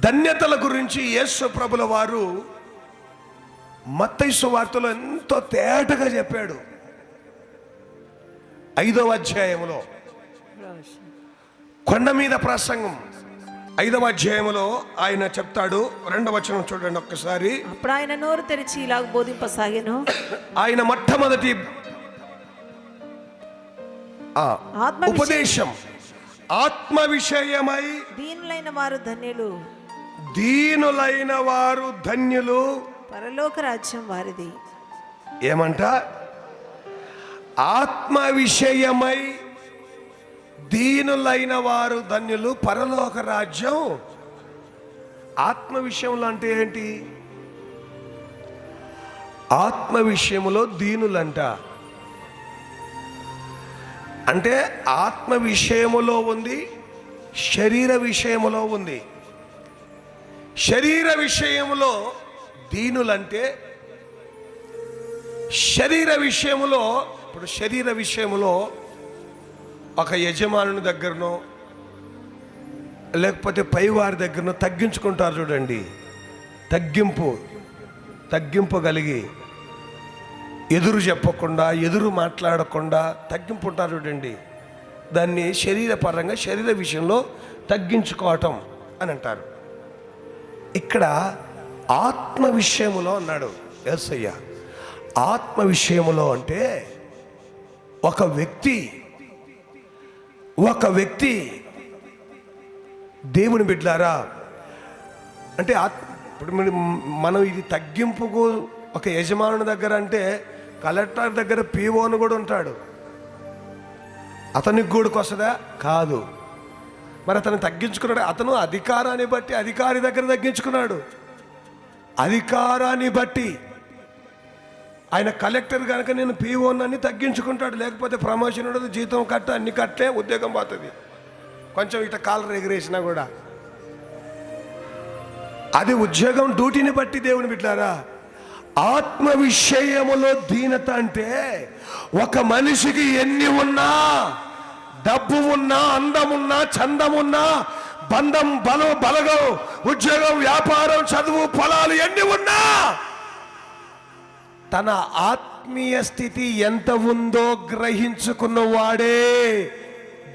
ధన్యతల గురించి యేసు ప్రభుల వారు మత్తైసు వార్తలో ఎంతో తేటగా చెప్పాడు. ఐదవ అధ్యాయములో. కొండ మీద ప్రసంగం. ఐదవ అధ్యాయములో ఆయన చెప్తాడు. రెండవ వచనం చూడండి ఒక్కసారి. అప్పుడు ఆయన నోరు తెరిచి ఇలాగ బోధింపసాగాను. ఆయన మొట్టమొదటి ఉపదేశం. ఆత్మ విషయమై దీనులైన వారు ధన్యులు. దీనులైన వారు ధన్యులు. పరలోక రాజ్యం వారిది. ఏమంట? ఆత్మ విషయమై దీనులైన వారు ధన్యులు. పరలోక రాజ్యం ఆత్మ విషయంలో అంటే ఏంటి? ఆత్మ విషయంలో దీనులంట. అంటే ఆత్మ విషయములో ఉంది శరీర విషయములో ఉంది. శరీర విషయంలో దీనులంటే శరీర విషయములో ఇప్పుడు శరీర విషయంలో ఒక యజమానుని దగ్గరనో లేకపోతే పైవారి దగ్గరనో తగ్గించుకుంటారు చూడండి. తగ్గింపు తగ్గింపు కలిగి ఎదురు చెప్పకుండా ఎదురు మాట్లాడకుండా తగ్గింపు ఉంటారు చూడండి. దాన్ని శరీరపరంగా శరీర విషయంలో తగ్గించుకోవటం అని అంటారు. ఇక్కడ ఆత్మ విషయములో అన్నాడు ఎస్ఐయ్య ఆత్మ విషయములో అంటే ఒక వ్యక్తి ఒక వ్యక్తి దేవుని బిడ్డలారా అంటే ఇప్పుడు మనం ఇది తగ్గింపుకు ఒక యజమానుని దగ్గర అంటే కలెక్టర్ దగ్గర పీఓను కూడా ఉంటాడు. అతనికి కూడా కొసదా కాదు. మరి అతను తగ్గించుకున్నాడు. అతను అధికారాన్ని బట్టి అధికారి దగ్గర తగ్గించుకున్నాడు. అధికారాన్ని బట్టి. ఆయన కలెక్టర్ కనుక నేను పీఓనని తగ్గించుకుంటాడు. లేకపోతే ప్రమోషన్ ఉండదు జీతం కట్ట అన్ని కట్టే ఉద్యోగం పోతుంది. కొంచెం ఇట కాలర్ ఎగిరేసినా కూడా. అది ఉద్యోగం డ్యూటీని బట్టి దేవుని బిడ్డారా ఆత్మ విషయములో దీనత అంటే ఒక మనిషికి ఎన్ని ఉన్నా డబ్బు ఉన్నా అందమున్నా చందమున్నా బంధం బలం బలగం ఉద్యోగం వ్యాపారం చదువు పొలాలు ఎన్ని ఉన్నా తన ఆత్మీయ స్థితి ఎంత ఉందో గ్రహించుకున్న వాడే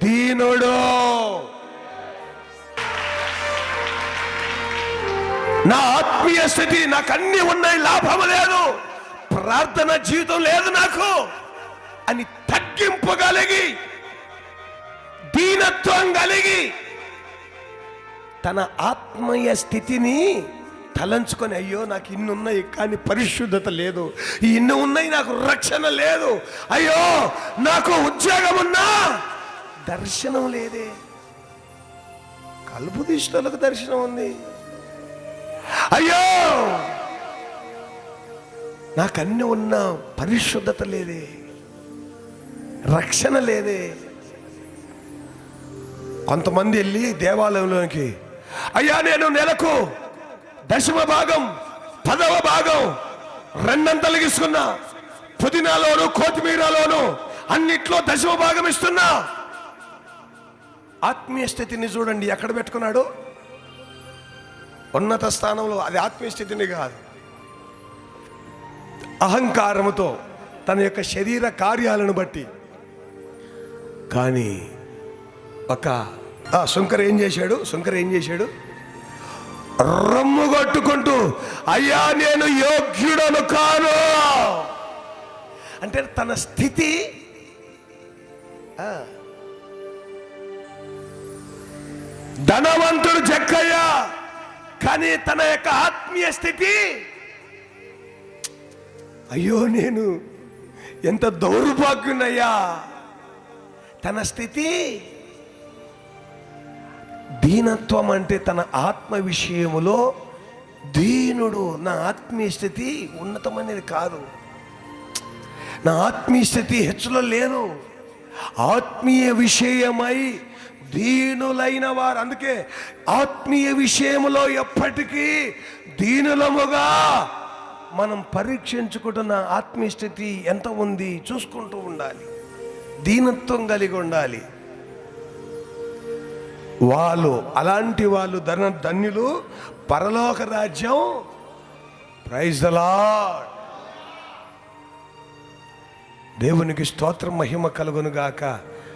దీనుడు. నా ఆత్మీయ స్థితి నాకు అన్ని ఉన్నాయి లాభం లేదు ప్రార్థన జీవితం లేదు నాకు అని తగ్గింపు కలిగి దీనత్వం కలిగి తన ఆత్మీయ స్థితిని తలంచుకొని అయ్యో నాకు ఇన్ని ఉన్నాయి కానీ పరిశుద్ధత లేదు. ఇన్ని ఉన్నాయి నాకు రక్షణ లేదు. అయ్యో నాకు ఉద్యోగం ఉన్నా దర్శనం లేదే. కలుపు దిష్టులకు దర్శనం ఉంది. అయ్యో నాకు అన్ని ఉన్న పరిశుద్ధత లేదే. రక్షణ లేదే. కొంతమంది వెళ్ళి దేవాలయంలోకి అయ్యా నేను నెలకు దశమ భాగం పదవ భాగం రెండంతలు ఇస్తున్నా పుదీనాలోను కొత్తిమీరలోను అన్నిట్లో దశమ భాగం ఇస్తున్నా. ఆత్మీయ స్థితిని చూడండి ఎక్కడ పెట్టుకున్నాడు? ఉన్నత స్థానంలో అది ఆత్మీయ స్థితిని కాదు. అహంకారముతో తన యొక్క శరీర కార్యాలను బట్టి. కానీ ఒక శంకర్ ఏం చేశాడు? శంకర్ ఏం చేశాడు? రమ్ము కొట్టుకుంటూ అయ్యా నేను యోగ్యుడను కాను. అంటే తన స్థితి ధనవంతుడు జక్కయ్య కానీ తన యొక్క ఆత్మీయ స్థితి అయ్యో నేను ఎంత దౌర్భాగ్యున్నయ్యా తన స్థితి దీనత్వం అంటే తన ఆత్మ విషయములో దీనుడు నా ఆత్మీయ స్థితి ఉన్నతమైనది కాదు. నా ఆత్మీయ స్థితి హెచ్చులో లేదు ఆత్మీయ విషయమై దీనులైన వారు అందుకే ఆత్మీయ విషయములో ఎప్పటికీ దీనులముగా మనం పరీక్షించుకుంటున్న ఆత్మీయ స్థితి ఎంత ఉంది చూసుకుంటూ ఉండాలి. దీనత్వం కలిగి ఉండాలి. వాళ్ళు అలాంటి వాళ్ళు ధన ధన్యులు పరలోక రాజ్యం ప్రైజ్ లార్డ్. దేవునికి స్తోత్రం మహిమ కలుగునుగాక. గాక